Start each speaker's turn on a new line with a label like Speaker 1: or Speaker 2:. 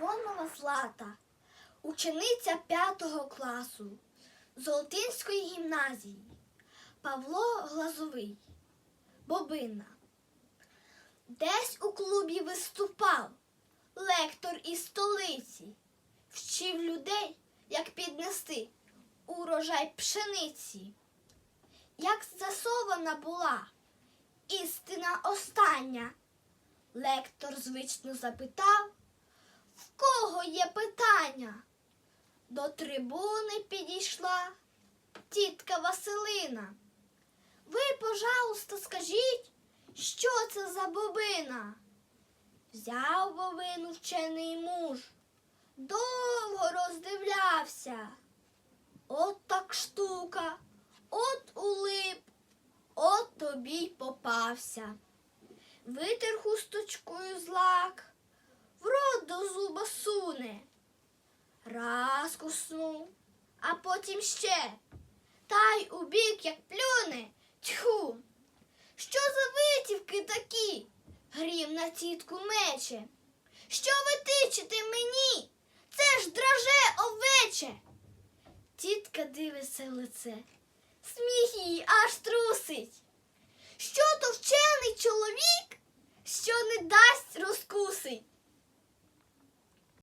Speaker 1: Івонова Злата, учениця п'ятого класу Золотинської гімназії, Павло Глазовий, Бобина. Десь у клубі виступав лектор із столиці, вчив людей, як піднести урожай пшениці. Як засована була істина остання, лектор звично запитав, кого є питання? До трибуни підійшла тітка Василина. Ви, пожалуйста, скажіть, що це за бобина? Взяв бобину вчений муж, довго роздивлявся. От так штука, от улип, от тобі й попався. Витер хусточкою злак, в суне. Раз куснув, а потім ще. Та й у бік, як плюне, тьху. Що за витівки такі? Грім на тітку мече. Що ви тичете мені? Це ж драже овече. Тітка дивиться в лице. Сміх їй аж тру